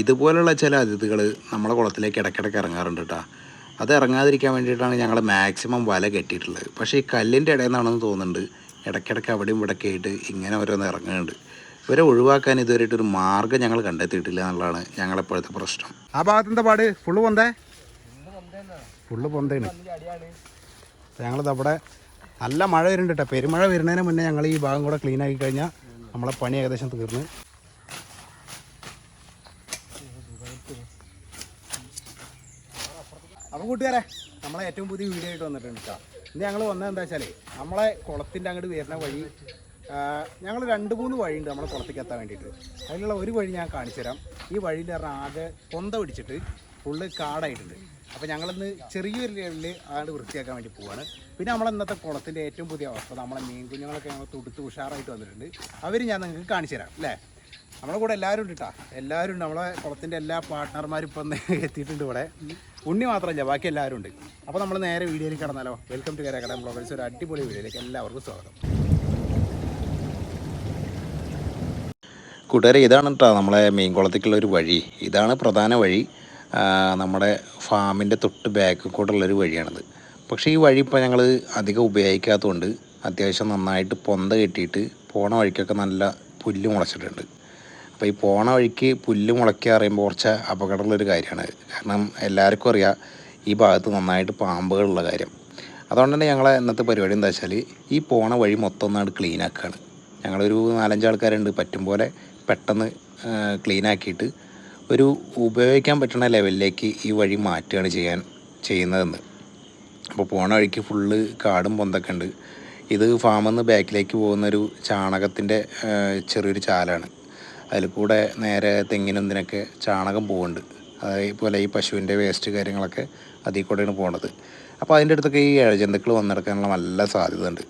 ഇതുപോലുള്ള ചില അതിഥികൾ നമ്മുടെ കുളത്തിലേക്ക് ഇടയ്ക്കിടയ്ക്ക് ഇറങ്ങാറുണ്ട് കേട്ടോ അത് ഇറങ്ങാതിരിക്കാൻ വേണ്ടിയിട്ടാണ് ഞങ്ങൾ മാക്സിമം വല കെട്ടിയിട്ടുള്ളത്. പക്ഷേ ഈ കല്ലിന്റെ ഇടയിൽ നിന്നാണെന്ന് തോന്നുന്നുണ്ട്. ഇടയ്ക്കിടയ്ക്ക് അവിടെയും ഇവിടെയൊക്കെ ആയിട്ട് ഇങ്ങനെ ഓരോന്ന് ഇറങ്ങുന്നുണ്ട്. ഇവരെ ഒഴിവാക്കാൻ ഇതുവരെയായിട്ട് ഒരു മാർഗം ഞങ്ങൾ കണ്ടെത്തിയിട്ടില്ല എന്നുള്ളതാണ് ഞങ്ങളെപ്പോഴത്തെ പ്രശ്നം. ആ ഭാഗത്ത് എന്താ പാട്? ഫുള്ള് പൊന്തേ? ഫുള്ള് പൊന്തേണ്. ഞങ്ങളിത് അവിടെ നല്ല മഴ വരുന്നുണ്ട് കേട്ടോ പെരുമഴ വരുന്നതിന് മുന്നേ ഞങ്ങൾ ഈ ഭാഗം കൂടെ ക്ലീൻ ആക്കി കഴിഞ്ഞാൽ നമ്മളെ പണി ഏകദേശം തീർന്ന്. അപ്പോൾ കൂട്ടുകാരെ നമ്മളെ ഏറ്റവും പുതിയ വീഡിയോ ആയിട്ട് വന്നിട്ടുണ്ട് കേട്ടോ ഇനി ഞങ്ങൾ വന്നത് എന്താ വെച്ചാൽ നമ്മളെ കുളത്തിന്റെ അങ്ങോട്ട് വരുന്ന വഴി ഞങ്ങൾ രണ്ട് മൂന്ന് വഴിയുണ്ട് നമ്മളെ കുളത്തേക്ക് എത്താൻ വേണ്ടിയിട്ട്. അതിലുള്ള ഒരു വഴി ഞാൻ കാണിച്ചുതരാം ഈ വഴിന്റെ പറഞ്ഞാൽ ആകെ പൊന്ത പിടിച്ചിട്ട് ഫുള്ള് കാടായിട്ടുണ്ട്. അപ്പോൾ ഞങ്ങളിന്ന് ചെറിയൊരു ലെവലിൽ അങ്ങോട്ട് വൃത്തിയാക്കാൻ വേണ്ടി പോവാണ്. പിന്നെ നമ്മളെ ഇന്നത്തെ കുളത്തിന്റെ ഏറ്റവും പുതിയ അവസ്ഥ നമ്മളെ മീൻ കുഞ്ഞുങ്ങളൊക്കെ ഞങ്ങൾ തുടുത്ത് ഉഷാറായിട്ട് വന്നിട്ടുണ്ട്. അവർ ഞാൻ നിങ്ങൾക്ക് കാണിച്ചു തരാം അല്ലേ? നമ്മളെ കൂടെ എല്ലാവരും ഉണ്ട് കേട്ടോ എല്ലാവരും ഉണ്ട്. നമ്മളെ കുളത്തിന്റെ എല്ലാ പാർട്ട്ണർമാരും ഇപ്പം എത്തിയിട്ടുണ്ട് ഇവിടെ. ഉണ്ണി മാത്രമല്ല ബാക്കി എല്ലാവരും ഉണ്ട് അപ്പോൾ നമ്മൾ നേരെ വീഡിയോയിലേക്ക് കടന്നാലോ? വെൽക്കം ടു കരാക്കട ബ്ലോഗേഴ്സ് ഒരു അടിപൊളി വീഡിയോയിലേക്ക് എല്ലാവർക്കും സ്വാഗതം. കൂട്ടുകാരെ ഇതാണ് കേട്ടോ നമ്മളെ മീൻകുളത്തേക്കുള്ള ഒരു വഴി. ഇതാണ് പ്രധാന വഴി. നമ്മുടെ ഫാമിന്റെ തൊട്ട് ബാക്ക് കൂടെയുള്ളൊരു വഴിയാണിത്. പക്ഷേ ഈ വഴി ഇപ്പോൾ ഞങ്ങൾ അധികം ഉപയോഗിക്കാത്തതുകൊണ്ട് അത്യാവശ്യം നന്നായിട്ട് പൊന്ത കെട്ടിയിട്ട് പോണ വഴിക്കൊക്കെ നല്ല പുല്ല് മുളച്ചിട്ടുണ്ട്. അപ്പോൾ ഈ പോണ വഴിക്ക് പുല്ല് മുളയ്ക്കുക പറയുമ്പോൾ കുറച്ച് അപകടമുള്ളൊരു കാര്യമാണ്. കാരണം എല്ലാവർക്കും അറിയാം ഈ ഭാഗത്ത് നന്നായിട്ട് പാമ്പുകളുള്ള കാര്യം. അതുകൊണ്ട് തന്നെ ഞങ്ങളെ ഇന്നത്തെ പരിപാടി എന്താ വെച്ചാൽ ഈ പോണ വഴി മൊത്തം ഒന്നാണ് ക്ലീൻ ആക്കുകയാണ് ഞങ്ങളൊരു നാലഞ്ച് ആൾക്കാരുണ്ട്. പറ്റും പോലെ പെട്ടെന്ന് ക്ലീൻ ആക്കിയിട്ട് ഒരു ഉപയോഗിക്കാൻ പറ്റുന്ന ലെവലിലേക്ക് ഈ വഴി മാറ്റുകയാണ് ചെയ്യാൻ ചെയ്യുന്നതെന്ന്. അപ്പോൾ പോണ വഴിക്ക് ഫുള്ള് കാടും പൊന്തൊക്കെ ഉണ്ട്. ഇത് ഫാമിൽ നിന്ന് ബാക്കിലേക്ക് പോകുന്നൊരു ചാണകത്തിന്റെ ചെറിയൊരു ചാലാണ്. അതിൽ കൂടെ നേരെ തെങ്ങിനും ഇതിനൊക്കെ ചാണകം പോകുന്നുണ്ട് അതേപോലെ ഈ പശുവിന്റെ വേസ്റ്റ് കാര്യങ്ങളൊക്കെ അതിൽ കൂടെയാണ് പോണത്. അപ്പോൾ അതിന്റെ അടുത്തൊക്കെ ഈ ഇഴജന്തുക്കൾ വന്നെടുക്കാനുള്ള നല്ല സാധ്യത ഉണ്ട്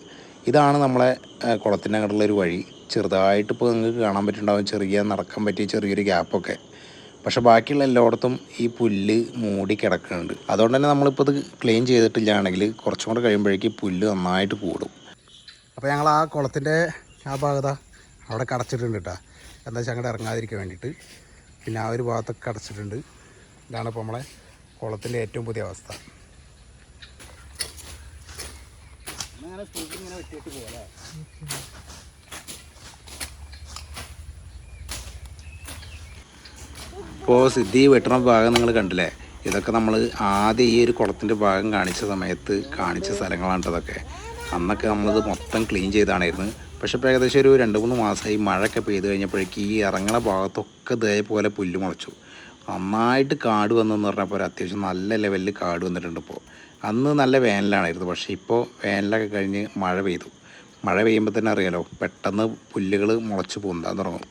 ഇതാണ് നമ്മളെ അങ്ങോട്ടുള്ള ഒരു വഴി. ചെറുതായിട്ട് ഇപ്പോൾ നിങ്ങൾക്ക് കാണാൻ പറ്റുന്നുണ്ടാവും ചെറിയ നടക്കാൻ പറ്റിയ ചെറിയൊരു ഗ്യാപ്പൊക്കെ. പക്ഷേ ബാക്കിയുള്ള എല്ലായിടത്തും ഈ പുല്ല് മൂടി കിടക്കുന്നുണ്ട്. അതുകൊണ്ട് തന്നെ നമ്മളിപ്പോൾ ഇത് ക്ലീൻ ചെയ്തിട്ടില്ലാണെങ്കിൽ കുറച്ചും കൂടെ കഴിയുമ്പോഴേക്ക് പുല്ല് നന്നായിട്ട് കൂടും. അപ്പോൾ ഞങ്ങൾ ആ കുളത്തിന്റെ ആ ഭാഗത അവിടെ കടച്ചിട്ടുണ്ട് കേട്ടോ. എന്താ വെച്ചാൽ അങ്ങോട്ട് ഇറങ്ങാതിരിക്കാൻ വേണ്ടിയിട്ട്. പിന്നെ ആ ഒരു ഭാഗത്തൊക്കെ അടച്ചിട്ടുണ്ട്. ഇതാണ് ഇപ്പോൾ നമ്മളെ കുളത്തിന്റെ ഏറ്റവും പുതിയ അവസ്ഥ. ഇപ്പോൾ സിദ്ധി വെട്ടണ ഭാഗം നിങ്ങൾ കണ്ടില്ലേ? ഇതൊക്കെ നമ്മൾ ആദ്യം ഈ ഒരു കുളത്തിന്റെ ഭാഗം കാണിച്ച സമയത്ത് കാണിച്ച സ്ഥലങ്ങളാണ് ഇതൊക്കെ അന്നൊക്കെ നമ്മളിത് മൊത്തം ക്ലീൻ ചെയ്താണായിരുന്നു. പക്ഷെ ഇപ്പോൾ ഏകദേശം ഒരു രണ്ട് മൂന്ന് മാസമായി മഴയൊക്കെ പെയ്ത് കഴിഞ്ഞപ്പോഴേക്ക് ഈ ഇറങ്ങണ ഭാഗത്തൊക്കെ ഇതേപോലെ പുല്ല് മുളച്ചു. നന്നായിട്ട് കാട് വന്നെന്ന് പറഞ്ഞപ്പോൾ ഒരു അത്യാവശ്യം നല്ല ലെവലിൽ കാട് വന്നിട്ടുണ്ട് ഇപ്പോൾ അന്ന് നല്ല വേനലാണായിരുന്നു പക്ഷേ ഇപ്പോൾ വേനലൊക്കെ കഴിഞ്ഞ് മഴ പെയ്തു. മഴ പെയ്യുമ്പോൾ തന്നെ അറിയാലോ പെട്ടെന്ന് പുല്ലുകൾ മുളച്ച് പോകുന്നതാന്ന് തുടങ്ങും.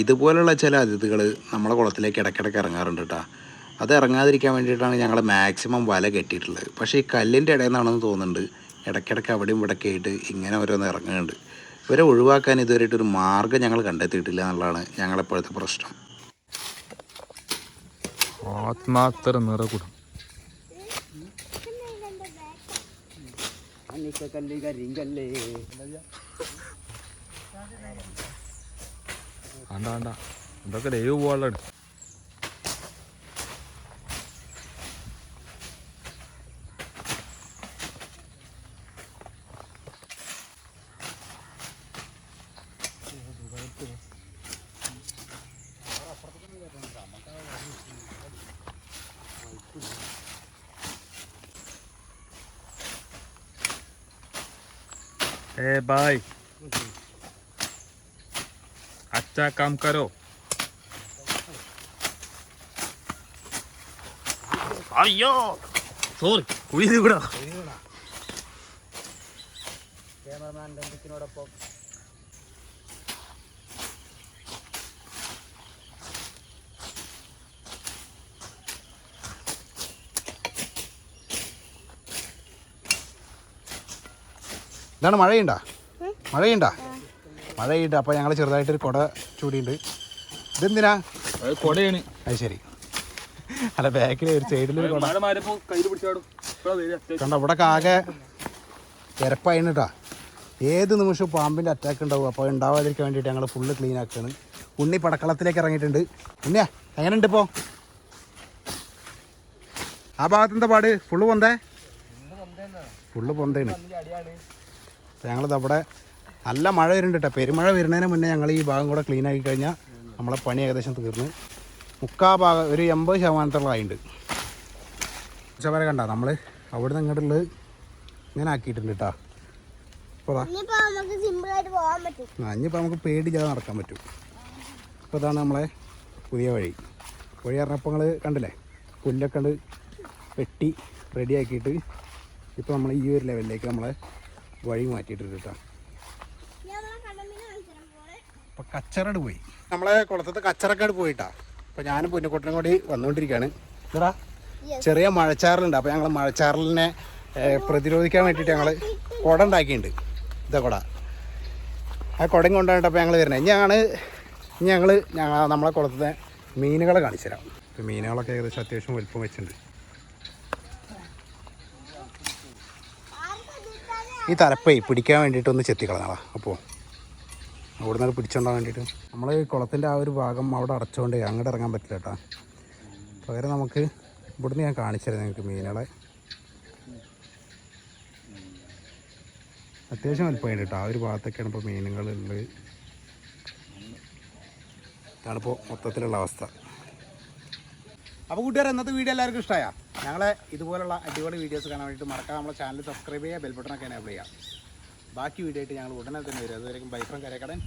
ഇതുപോലുള്ള ചില അതിഥികൾ നമ്മളെ കുളത്തിലേക്ക് ഇടയ്ക്കിടയ്ക്ക് ഇറങ്ങാറുണ്ട് കേട്ടോ അത് ഇറങ്ങാതിരിക്കാൻ വേണ്ടിയിട്ടാണ് ഞങ്ങൾ മാക്സിമം വല കെട്ടിയിട്ടുള്ളത്. പക്ഷേ ഈ കല്ലിന്റെ ഇടയിൽ നിന്നാണെന്ന് തോന്നുന്നുണ്ട്. ഇടയ്ക്കിടയ്ക്ക് അവിടെയും ഇവിടൊക്കെ ആയിട്ട് ഇങ്ങനെ ഓരോന്ന് ഇറങ്ങുന്നുണ്ട്. ഇവരെ ഒഴിവാക്കാൻ ഇതുവരെയായിട്ട് ഒരു മാർഗം ഞങ്ങൾ കണ്ടെത്തിയിട്ടില്ല എന്നുള്ളതാണ് ഞങ്ങളെപ്പോഴത്തെ പ്രശ്നം. ആത്മാത്ര നിറകൂടം വേണ്ട വേണ്ട ഇതൊക്കെ ദൈവ പോലുള്ളതാണ് Hey, bye. Okay. अच्छा काम करो അയ്യോ സോറി കുഴി കൂടാ എന്താണ് മഴയുണ്ടോ മഴയുണ്ടോ മഴയുണ്ട് അപ്പോൾ ഞങ്ങൾ ചെറുതായിട്ടൊരു കുട ചൂടിയുണ്ട്. ഇതെന്തിനാ? കുടയാണ്. അത് ശരി. അല്ല ബാക്കിൽ ഒരു സൈഡിൽ ഒരു കുട മഴ. കണ്ട ഇവിടെ ആകെ തിരപ്പായിരുന്നു കേട്ടോ ഏത് നിമിഷവും പാമ്പിന്റെ അറ്റാക്ക് ഉണ്ടാവും. അപ്പോൾ ഉണ്ടാവാതിരിക്കാൻ വേണ്ടിയിട്ട് ഞങ്ങൾ ഫുള്ള് ക്ലീൻ ആക്കുകയാണ് ഉണ്ണി പടക്കളത്തിലേക്ക് ഇറങ്ങിയിട്ടുണ്ട്. ഉണ്ണിയാ എങ്ങനെയുണ്ട് ഇപ്പോൾ ആ ഭാഗത്ത് എന്താ പാട്? ഫുള്ള് പൊന്തേ? ഫുള്ള് പൊന്തേണ്. ഞങ്ങളിത് അവിടെ നല്ല മഴ വരുന്നുണ്ട് കേട്ടോ പെരുമഴ വരുന്നതിന് മുന്നേ ഞങ്ങൾ ഈ ഭാഗം കൂടെ ക്ലീൻ ആക്കി കഴിഞ്ഞാൽ നമ്മളെ പണി ഏകദേശം തീർന്ന്. മുക്കാ ഭാഗം ഒരു എൺപത് ശതമാനത്തോളം ആയിട്ടുണ്ട് ഉച്ചവരെ കണ്ട നമ്മൾ അവിടെ നിന്ന് ഇങ്ങോട്ടുള്ളത് ഇങ്ങനെ ആക്കിയിട്ടുണ്ട് കേട്ടോ ഇനിയിപ്പോൾ നമുക്ക് പേടിച്ചാതെ നടക്കാൻ പറ്റും. അപ്പോൾ ഇതാണ് നമ്മളെ പുതിയ വഴി. വഴി പറഞ്ഞപ്പോൾ നിങ്ങൾ കണ്ടില്ലേ? പുല്ലൊക്കെ ഉണ്ട് വെട്ടി റെഡി ആക്കിയിട്ട് ഇപ്പോൾ നമ്മൾ ഈ ഒരു ലെവലിലേക്ക് നമ്മളെ വഴി മാറ്റിയിട്ടുണ്ട് കേട്ടോ ഞാൻ നമ്മളെ കണ്ണമ്മീനെ കാണിച്ചുതരാം പോലെ അപ്പോൾ കച്ചറട് പോയി. നമ്മളെ കുളത്തത്തെ കച്ചറക്കാട് പോയിട്ടാ. അപ്പോൾ ഞാനും പുന്നക്കുട്ടനും കൂടി വന്നുകൊണ്ടിരിക്കുകയാണ് ഇതാ ചെറിയ മഴച്ചാറലുണ്ട്. അപ്പോൾ ഞങ്ങൾ മഴച്ചാറലിനെ പ്രതിരോധിക്കാൻ വേണ്ടിയിട്ട് ഞങ്ങൾ കുട ഉണ്ടാക്കിയിട്ടുണ്ട് ഇതാ കുട. ആ കുടം കൊണ്ടുപോയിട്ടപ്പോൾ ഞങ്ങൾ വരുന്നത്. ഇനി ഞങ്ങൾ ഇനി ഞങ്ങൾ ഞങ്ങൾ നമ്മളെ കുളത്തത്തെ മീനുകളെ കാണിച്ചു തരാം. ഇപ്പോൾ മീനുകളൊക്കെ ഏകദേശം അത്യാവശ്യം വലുപ്പം വെച്ചിട്ടുണ്ട്. ഈ തലപ്പേ പിടിക്കാൻ വേണ്ടിയിട്ടൊന്ന് ചെത്തിക്കളഞ്ഞാളാ. അപ്പോൾ അവിടെ നിന്ന് പിടിച്ചോണ്ടാൻ വേണ്ടിയിട്ട്. നമ്മൾ കുളത്തിന്റെ ആ ഒരു ഭാഗം അവിടെ അടച്ചുകൊണ്ട് അങ്ങോട്ട് ഇറങ്ങാൻ പറ്റില്ല കേട്ടോ. പകരം നമുക്ക് ഇവിടുന്ന് ഞാൻ കാണിച്ചു തരാം നിങ്ങൾക്ക് മീനുകളെ. അത്യാവശ്യം വലുപ്പമുണ്ട് കേട്ടോ. ആ ഒരു ഭാഗത്തൊക്കെയാണ് ഇപ്പോൾ മീനുകളുള്ളത് ഇതാണിപ്പോൾ മൊത്തത്തിലുള്ള അവസ്ഥ. അപ്പോൾ കൂട്ടുകാർ ഇന്നത്തെ വീഡിയോ എല്ലാവർക്കും ഇഷ്ടമായ? ഞങ്ങളെ ഇതുപോലുള്ള അടിപൊളി വീഡിയോസ് കാണാൻ വേണ്ടിയിട്ട് മറക്കാതെ നമ്മളെ ചാനൽ സബ്സ്ക്രൈബ് ചെയ്യുക ബെൽ ബട്ടണൊക്കെ എനേബിൾ ചെയ്യുക. ബാക്കി വീഡിയോ ആയിട്ട് ഞങ്ങൾ ഉടനെ തന്നെ വരും. അതുവരെയും ബൈഫം കരക്കടൻ.